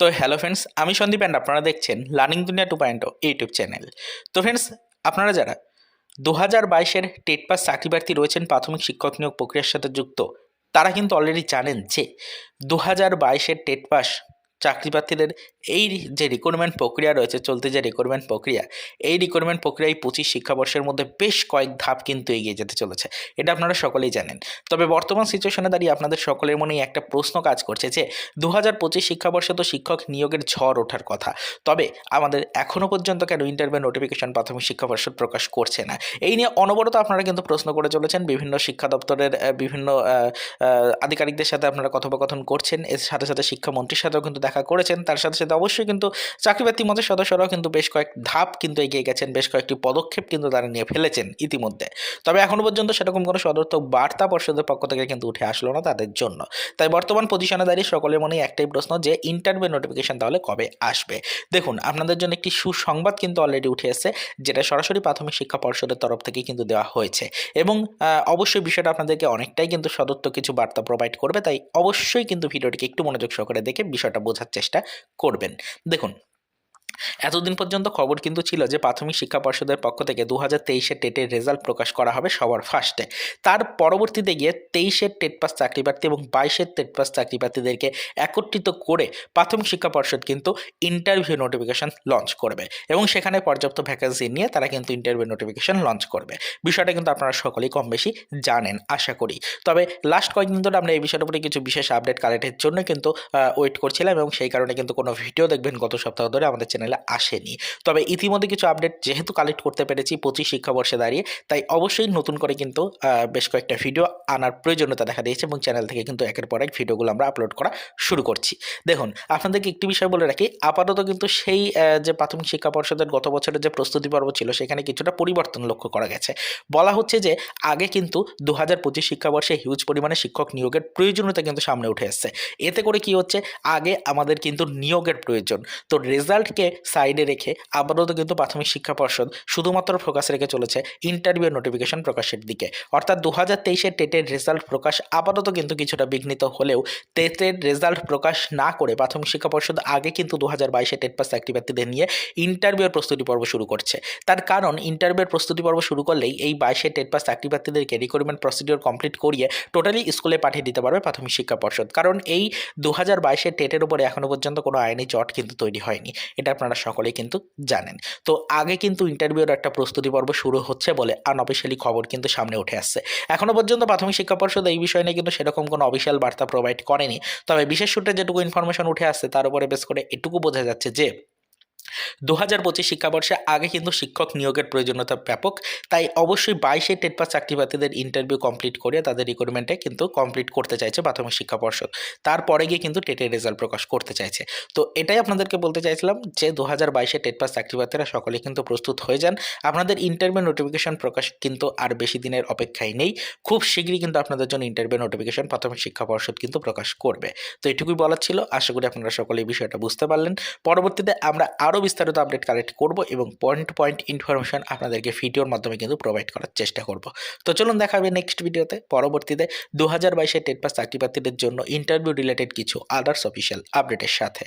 তো hello friends আমি Sandeep and আপনারা দেখছেন learning Duniya two point YouTube channel তো ফ্রেন্ডস আপনারা যারা দু হাজার বাইশের টেট পাস চাকরি প্রার্থী রয়েছেন, প্রাথমিক শিক্ষক নিয়োগ প্রক্রিয়ার সাথে যুক্ত, তারা কিন্তু অলরেডি জানেন যে দু হাজার বাইশের টেট পাস চাকরি প্রার্থীদের এই যে রিক্রুটমেন্ট প্রক্রিয়া রয়েছে, চলতে যে রিক্রুটমেন্ট প্রক্রিয়া, এই রিক্রুটমেন্ট প্রক্রিয়ায় পঁচিশ শিক্ষাবর্ষের মধ্যে বেশ কয়েক ধাপ কিন্তু এগিয়ে যেতে চলেছে। এটা আপনারা সকলেই জানেন। তবে বর্তমান সিচুয়েশনে দাঁড়িয়ে আপনাদের সকলের মনেই একটা প্রশ্ন কাজ করছে যে দু হাজার পঁচিশ শিক্ষাবর্ষে তো শিক্ষক নিয়োগের ঝড় ওঠার কথা। তবে আমাদের এখনও পর্যন্ত কেন ইন্টারভিউ নোটিফিকেশন প্রাথমিক শিক্ষা পর্ষদ প্রকাশ করছে না? এই নিয়ে অনবরত আপনারা কিন্তু প্রশ্ন করে চলেছেন। বিভিন্ন শিক্ষা দপ্তরের বিভিন্ন আধিকারিকদের সাথে আপনারা কথোপকথন করছেন। এর সাথে সাথে শিক্ষামন্ত্রীর সাথেও কিন্তু দেখা করেছেন, তার সাথে সাথে অবশ্যই কিন্তু চাকরিপ্রার্থী মঞ্চের সদস্যরাও কিন্তু বেশ কয়েক ধাপ কিন্তু এগিয়ে গেছেন, বেশ কয়েকটি পদক্ষেপ কিন্তু তারা নিয়ে ফেলেছেন ইতিমধ্যে। তবে এখনও পর্যন্ত সেরকম কোনো সদর্থক বার্তা পর্ষদের পক্ষ থেকে কিন্তু উঠে আসলো না তাদের জন্য। তাই বর্তমান পজিশনে দাঁড়িয়ে সকলের মনে একটাই প্রশ্ন যে ইন্টারভিউ নোটিফিকেশন তাহলে কবে আসবে? দেখুন, আপনাদের জন্য একটি সুসংবাদ কিন্তু অলরেডি উঠে এসেছে, যেটা সরাসরি প্রাথমিক শিক্ষা পর্ষদের তরফ থেকে কিন্তু দেওয়া হয়েছে। এবং অবশ্যই বিষয়টা আপনাদেরকে অনেকটাই কিন্তু সদত্ব কিছু বার্তা প্রোভাইড করবে, তাই অবশ্যই কিন্তু ভিডিওটিকে একটু মনোযোগ সহকারে দেখে বিষয়টা বোঝার চেষ্টা করবেন। দেখুন এতদিন পর্যন্ত খবর কিন্তু ছিল যে প্রাথমিক শিক্ষা পর্ষদের পক্ষ থেকে দু হাজার তেইশের টেটের রেজাল্ট প্রকাশ করা হবে সবার ফার্স্টে। তার পরবর্তীতে গিয়ে তেইশের টেট পাস চাকরি প্রার্থী এবং বাইশের টেট পাস চাকরি প্রার্থীদেরকে একত্রিত করে প্রাথমিক শিক্ষা পর্ষদ কিন্তু ইন্টারভিউ নোটিফিকেশন লঞ্চ করবে এবং সেখানে পর্যাপ্ত ভ্যাকেন্সি নিয়ে তারা কিন্তু ইন্টারভিউ নোটিফিকেশন লঞ্চ করবে। বিষয়টা কিন্তু আপনারা সকলেই কম বেশি জানেন, আশা করি। তবে লাস্ট কয়েকদিন ধরে আমরা এই বিষয়টার উপরে কিছু বিশেষ আপডেট কালেক্টের জন্য কিন্তু ওয়েট করছিলাম এবং সেই কারণে কিন্তু কোনো ভিডিও দেখবেন গত সপ্তাহ ধরে আমাদের চ্যানেলে আসেনি। তবে ইতিমধ্যে কিছু আপডেট যেহেতু কালেক্ট করতে পেরেছি পঁচিশ শিক্ষাবর্ষে দাঁড়িয়ে, তাই অবশ্যই নতুন করে কিন্তু বেশ কয়েকটা ভিডিও আনার প্রয়োজনীয়তা দেখা দিয়েছে এবং চ্যানেল থেকে কিন্তু একের পর এক ভিডিওগুলো আমরা আপলোড করা শুরু করছি। দেখুন, আপনাদেরকে একটি বিষয় বলে রাখি, আপাতত কিন্তু সেই যে প্রাথমিক শিক্ষা পর্ষদের গত বছরের যে প্রস্তুতি পর্ব ছিল, সেখানে কিছুটা পরিবর্তন লক্ষ্য করা গেছে। বলা হচ্ছে যে, আগে কিন্তু দু হাজার পঁচিশ শিক্ষাবর্ষে হিউজ পরিমাণে শিক্ষক নিয়োগের প্রয়োজনীয়তা কিন্তু সামনে উঠে এসছে। এতে করে কি হচ্ছে? আগে আমাদের কিন্তু নিয়োগের প্রয়োজন। তো রেজাল্টকে সাইডে রেখে আপাতত কিন্তু প্রাথমিক শিক্ষা পর্ষদ শুধুমাত্র ফোকাস রেখে চলেছে ইন্টারভিউ নোটিফিকেশন প্রকাশের দিকে। অর্থাৎ দু হাজার তেইশের টেটের রেজাল্ট প্রকাশ আপাতত কিন্তু কিছুটা বিঘ্নিত হলেও টেটের রেজাল্ট প্রকাশ না করে প্রাথমিক শিক্ষা পর্ষদ আগে কিন্তু দু হাজার বাইশে টেট পাস চাকরি প্রার্থীদের নিয়ে ইন্টারভিউর প্রস্তুতি পর্ব শুরু করছে। তার কারণ ইন্টারভিউর প্রস্তুতি পর্ব শুরু করলেই এই বাইশে টেট পাস চাকরি প্রার্থীদেরকে রিক্রুটমেন্ট প্রসিডিওর কমপ্লিট করিয়ে টোটালি স্কুলে পাঠিয়ে দিতে পারবে প্রাথমিক শিক্ষা পর্ষদ। কারণ এই দু হাজার বাইশের টেটের উপরে এখনও পর্যন্ত কোনো আইনি জট কিন্তু তৈরি হয়নি। এটা সকলেই কিন্তু জানেন। তো আগে কিন্তু ইন্টারভিউর একটা প্রস্তুতি পর্ব শুরু হচ্ছে বলে আনঅফিসিয়ালি খবর কিন্তু সামনে উঠে আসছে। এখনও পর্যন্ত প্রাথমিক শিক্ষা পর্ষদ এই বিষয় নিয়ে কিন্তু সেরকম কোনো অফিসিয়াল বার্তা প্রোভাইড করেনি। তবে বিশেষ সূত্রে যেটুকু ইনফরমেশন উঠে আসছে, তার উপরে বেশ করে এটুকু বোঝা যাচ্ছে যে দু হাজার পঁচিশ শিক্ষাবর্ষে আগে কিন্তু শিক্ষক নিয়োগের প্রয়োজনীয়তা ব্যাপক, তাই অবশ্যই বাইশে টেট পাস চাকরি প্রার্থীদের ইন্টারভিউ কমপ্লিট করে তাদের রিক্রুটমেন্টে কিন্তু কমপ্লিট করতে চাইছে প্রাথমিক শিক্ষা পর্ষদ তারপরে গিয়ে কিন্তু টেটের রেজাল্ট প্রকাশ করতে চাইছে। তো এটাই আপনাদেরকে বলতে চাইছিলাম যে দু হাজার বাইশে টেট পাস চাকরি প্রার্থীরা সকলে কিন্তু প্রস্তুত হয়ে যান। আপনাদের ইন্টারভিউ নোটিফিকেশন প্রকাশ কিন্তু আর বেশি দিনের অপেক্ষায় নেই। খুব শীঘ্রই কিন্তু আপনাদের জন্য ইন্টারভিউ নোটিফিকেশন প্রাথমিক শিক্ষা পর্ষদ কিন্তু প্রকাশ করবে। তো এটুকুই বলার ছিল। আশা করি আপনারা সকলে এই বিষয়টা বুঝতে পারলেন। পরবর্তীতে আমরা আরও বিস্তারিত আপডেট কালেক্ট করব এবং পয়েন্ট টু পয়েন্ট ইনফরমেশন আপনাদেরকে ভিডিওর মাধ্যমে কিন্তু প্রোভাইড করার চেষ্টা করব। তো চলুন দেখা হবে নেক্সট ভিডিওতে পরবর্তীতে দু হাজার বাইশে টেট পাস চাকরি প্রার্থীদের জন্য ইন্টারভিউ রিলেটেড কিছু আদার্স অফিসিয়াল আপডেটের সাথে।